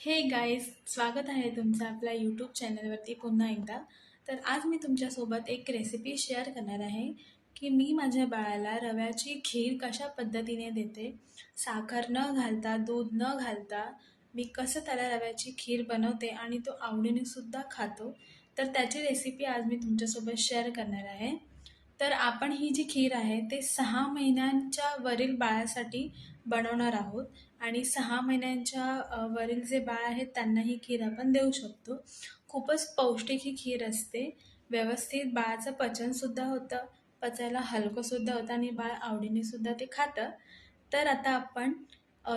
हे गाईज स्वागत आहे तुमचं आपल्या यूट्यूब चॅनलवरती पुन्हा एकदा. तर आज मी तुमच्यासोबत एक रेसिपी शेअर करणार आहे की मी माझ्या बाळाला रव्याची खीर कशा पद्धतीने देते साखर न घालता दूध न घालता मी कसं त्याला रव्याची खीर बनवते आणि तो आवडीने सुद्धा खातो तर त्याची रेसिपी आज मी तुमच्यासोबत शेअर करणार आहे. तर आपण ही जी खीर आहे ते सहा महिन्यांच्या वरील बाळासाठी बनवणार आहोत. आणि सहा महिन्यांच्या वरील जे बाळ आहेत त्यांना ही खीर आपण देऊ शकतो. खूपच पौष्टिक ही खीर असते. व्यवस्थित बाळाचं पचनसुद्धा होतं पचायला हलकंसुद्धा होतं आणि बाळ आवडीनेसुद्धा ते खातं. तर आता आपण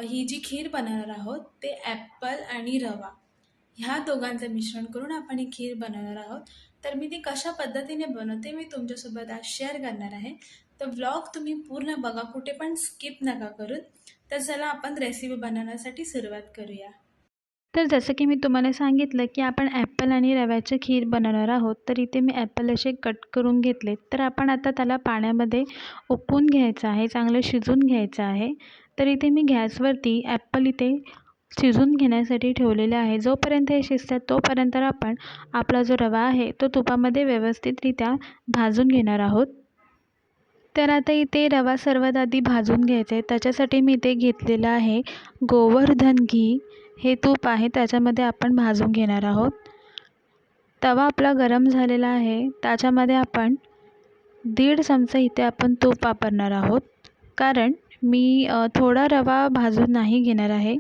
ही जी खीर बनवणार आहोत ते ॲपल आणि रवा. ह्या दोघांचं मिश्रण करून आपण ही खीर बनवणार आहोत. तर मी ती कशा पद्धतीने बनवते मी तुमच्यासोबत आज शेअर करणार आहे. तर व्लॉग तुम्ही पूर्ण बघा कुठे पण स्किप नका करून तर चला आपण रेसिपी बनवण्यासाठी सुरुवात करूया. तर जसं की मी तुम्हाला सांगितलं की आपण ॲपल आणि रव्याचं खीर बनवणार आहोत तर इथे मी ॲपल असे कट करून घेतले तर आपण आता त्याला पाण्यामध्ये उकळून घ्यायचं आहे चांगलं शिजून घ्यायचं आहे. तर इथे मी गॅसवरती ॲपल इथे शिजून घेण्यासाठी ठेवलेले आहे. जोपर्यंत हे शिजतात तोपर्यंत आपण आपला जो रवा आहे तो तुपामध्ये व्यवस्थितरित्या भाजून घेणार आहोत. तर आता इथे रवा सर्वात आधी भाजून घ्यायचा आहे. त्याच्यासाठी मी इथे घेतलेलं आहे गोवर्धन घी. हे तूप आहे त्याच्यामध्ये आपण भाजून घेणार आहोत. तवा आपला गरम झालेला आहे. त्याच्यामध्ये आपण दीड चमचा इथे आपण तूप वापरणार आहोत. कारण मी थोडा रवा भाजून नाही घेणार आहे.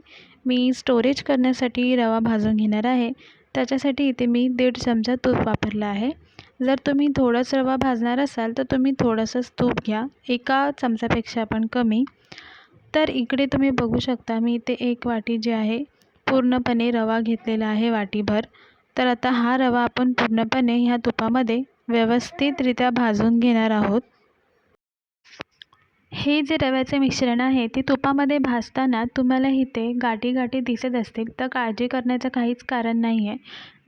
मी स्टोरेज करण्यासाठी रवा भाजून घेणार आहे. त्याच्यासाठी इथे मी दीड चमचा तूप वापरला आहे. जर तुम्ही थोडाच रवा भाजणार असाल तर तुम्ही थोडंसंच तूप घ्या. एका चमचापेक्षा पण कमी. तर इकडे तुम्ही बघू शकता मी इथे एक वाटी जी आहे पूर्णपणे रवा घेतलेला आहे वाटीभर. तर आता हा रवा आपण पूर्णपणे ह्या तुपामध्ये व्यवस्थितरित्या भाजून घेणार आहोत. हे जे रव्याचे मिश्रण आहे ते तुपामध्ये भाजताना तुम्हाला इथे गाठी गाठी दिसत असतील. तर काळजी करण्याचं काहीच कारण नाही आहे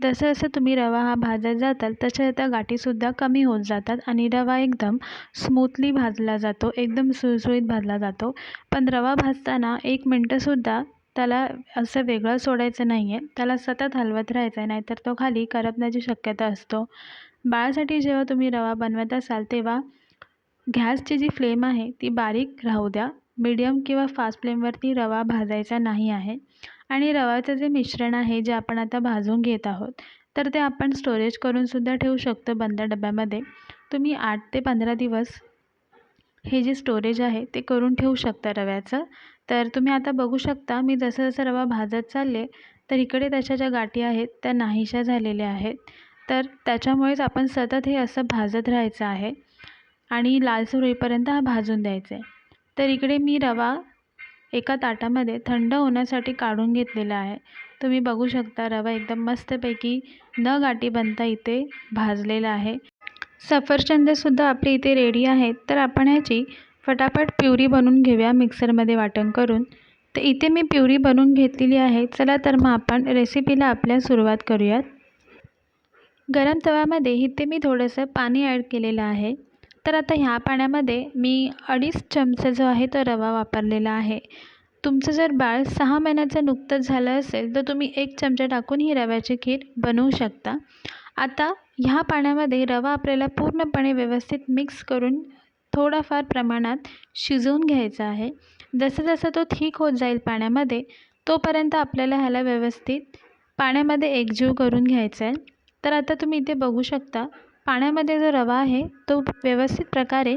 जसं जसं तुम्ही रवा हा भाजत जाताल तशा त्या गाठीसुद्धा कमी होत जातात आणि रवा एकदम स्मूथली भाजला जातो एकदम सुळसुळीत भाजला जातो. पण रवा भाजताना एक मिनटंसुद्धा त्याला असं वेगळं सोडायचं नाही आहे त्याला सतत हलवत राहायचं आहे नाहीतर तो खाली करपण्याची शक्यता असतो. बाळासाठी जेव्हा तुम्ही रवा बनवत असाल तेव्हा गॅसची जी फ्लेम आहे ती बारीक राहू द्या. मीडियम किंवा फास्ट फ्लेमवरती रवा भाजायचा नाही आहे. आणि रव्याचं जे मिश्रण आहे जे आपण आता भाजून घेत आहोत तर ते आपण स्टोरेज करूनसुद्धा ठेवू शकतो बंद डब्यामध्ये. तुम्ही आठ ते पंधरा दिवस हे जे स्टोरेज आहे ते करून ठेवू शकता रव्याचं. तर तुम्ही आता बघू शकता मी जसं जसं रवा भाजत चालले तर इकडे त्याच्या ज्या गाठी आहेत त्या नाहीशा झालेल्या आहेत. तर त्याच्यामुळेच आपण सतत हे असं भाजत राहायचं आहे. आणि लालसर होईपर्यंत हा भाजून द्यायचा. आहे तर इकडे मी रवा एका ताटामध्ये थंड होण्यासाठी काढून घेतलेला आहे. तुम्ही बघू शकता रवा एकदम मस्तपैकी न गाठी बनता इथे भाजलेला आहे. सफरचंदसुद्धा आपली इथे रेडी आहेत. तर आपण ह्याची फटाफट प्युरी बनवून घेऊया मिक्सरमध्ये वाटण करून. तर इथे मी प्युरी बनवून घेतलेली आहे. चला तर मग आपण रेसिपीला आपल्या सुरुवात करूयात. गरम तव्यामध्ये इथे मी थोडंसं पाणी ॲड केलेलं आहे. तर आता ह्या पाण्यामध्ये मी अडीच चमचा जो आहे तो रवा वापरलेला आहे. तुमचं जर बाळ सहा महिन्याचं नुकतंच झालं असेल तर तुम्ही एक चमचा टाकून ही रव्याची खीर बनवू शकता. आता ह्या पाण्यामध्ये रवा आपल्याला पूर्णपणे व्यवस्थित मिक्स करून थोडाफार प्रमाणात शिजवून घ्यायचा आहे. जसं जसं तो थिक होत जाईल पाण्यामध्ये तोपर्यंत आपल्याला ह्याला व्यवस्थित पाण्यामध्ये एकजीव करून घ्यायचा आहे. तर आता तुम्ही इथे बघू शकता पाण्यामध्ये जो रवा आहे तो व्यवस्थित प्रकारे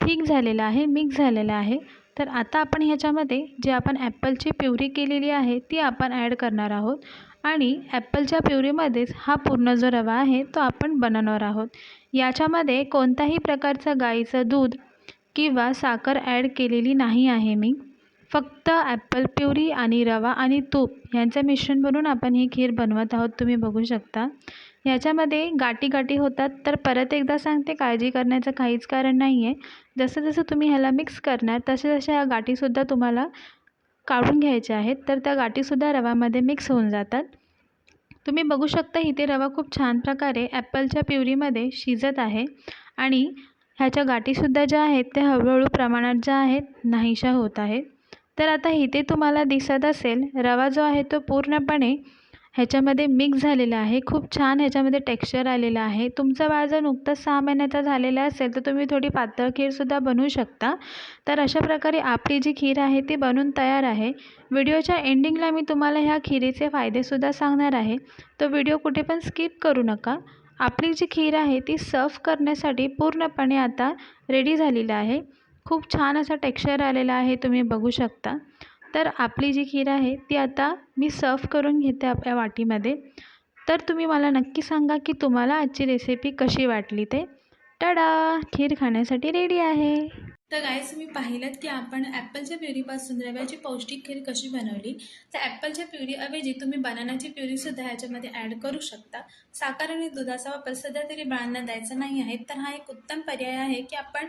ठीक झालेला आहे मिक्स झालेला आहे. तर आता आपण ह्याच्यामध्ये जे आपण ॲपलची प्युरी केलेली आहे ती आपण ॲड करणार आहोत. आणि ॲपलच्या प्युरीमध्येच हा पूर्ण जो रवा आहे तो आपण बनवणार आहोत. याच्यामध्ये कोणत्याही प्रकारचं गाईचं दूध किंवा साखर ॲड केलेली नाही आहे मी. फक्त ॲपल प्युरी आणि रवा आणि तूप यांचं मिश्रण बनवून आपण ही खीर बनवत आहोत. तुम्ही बघू शकता. ह्याच्यामध्ये गाठी गाठी होतात तर परत एकदा सांगते काळजी करण्याचं काहीच कारण नाही आहे जसं जसं तुम्ही ह्याला मिक्स करणार तसे तशा ह्या गाठीसुद्धा तुम्हाला काढून घ्यायच्या आहेत तर त्या गाठीसुद्धा रव्यामध्ये मिक्स होऊन जातात. तुम्ही बघू शकता इथे रवा खूप छान प्रकारे ॲपलच्या प्युरीमध्ये शिजत आहे आणि ह्याच्या गाठीसुद्धा ज्या आहेत त्या हळूहळू प्रमाणात ज्या आहेत नाहीशा होत आहेत. तर आता इथे तुम्हाला दिसत असेल रवा जो आहे तो पूर्णपणे ह्याच्यामध्ये मिक्स झालेला आहे. खूप छान ह्याच्यामध्ये टेक्स्चर आलेलं आहे. तुमचा बाळ जर नुकतंच सहा महिन्याचा झालेला असेल तर तुम्ही थोडी पातळ खीरसुद्धा बनवू शकता. तर अशा प्रकारे आपली जी खीर आहे ती बनून तयार आहे. व्हिडिओच्या एंडिंगला मी तुम्हाला ह्या खिरीचे फायदेसुद्धा सांगणार आहे. तो व्हिडिओ कुठे पण स्किप करू नका. आपली जी खीर आहे ती सर्व करण्यासाठी पूर्णपणे आता रेडी झालेली आहे. खूप छान असा टेक्स्चर आलेला आहे तुम्ही बघू शकता. तर आपली जी खीर आहे ती आता मी सर्व करून घेते आपल्या वाटीमध्ये. तर तुम्ही मला नक्की सांगा की तुम्हाला आजची रेसिपी कशी वाटली ते. टडा खीर खाण्यासाठी रेडी आहे. तर गायस तुम्ही पाहिलं की आपण ॲपलच्या प्युरीपासून रव्याची पौष्टिक खीर कशी बनवली? तर ॲपलच्या प्युरीऐवजी तुम्ही बनानाची प्युरीसुद्धा ह्याच्यामध्ये ॲड करू शकता. साखर आणि दुधाचा वापर सध्या तरी बाळांना द्यायचा नाही आहे तर हा एक उत्तम पर्याय आहे की आपण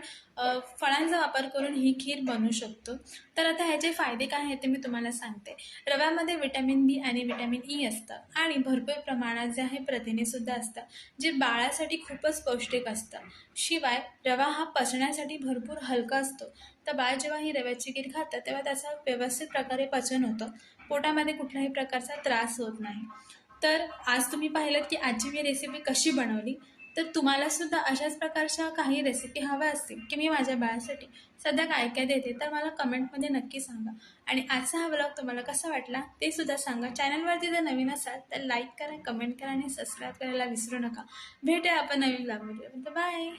फळांचा वापर करून ही खीर बनवू शकतो. तर आता ह्याचे फायदे काय आहेत ते मी तुम्हाला सांगते. रव्यामध्ये विटॅमिन बी आणि विटॅमिन ई e असतं आणि भरपूर प्रमाणात जे आहे प्रथिनेसुद्धा असतं जे बाळासाठी खूपच पौष्टिक असतं. शिवाय रवा हा पचण्यासाठी भरपूर हलका असतो. तर बाळ जेव्हा ही रव्याची खीर खातं तेव्हा त्याचं व्यवस्थित प्रकारे पचन होतं. पोटामध्ये कुठल्याही प्रकारचा त्रास होत नाही. तर आज तुम्ही पाहिलं की आजची मी रेसिपी कशी बनवली? तर तुम्हालासुद्धा अशाच प्रकारच्या काही रेसिपी हव्या असतील की मी माझ्या बाळासाठी सध्या काय काय देते तर मला कमेंटमध्ये नक्की सांगा. आणि आजचा हा ब्लॉग तुम्हाला कसा वाटला ते सुद्धा सांगा. चॅनलवरती जर नवीन असाल तर लाईक करा कमेंट करा आणि सबस्क्राईब करायला विसरू नका. भेटूया आपण नवीन ब्लॉगमध्ये बाय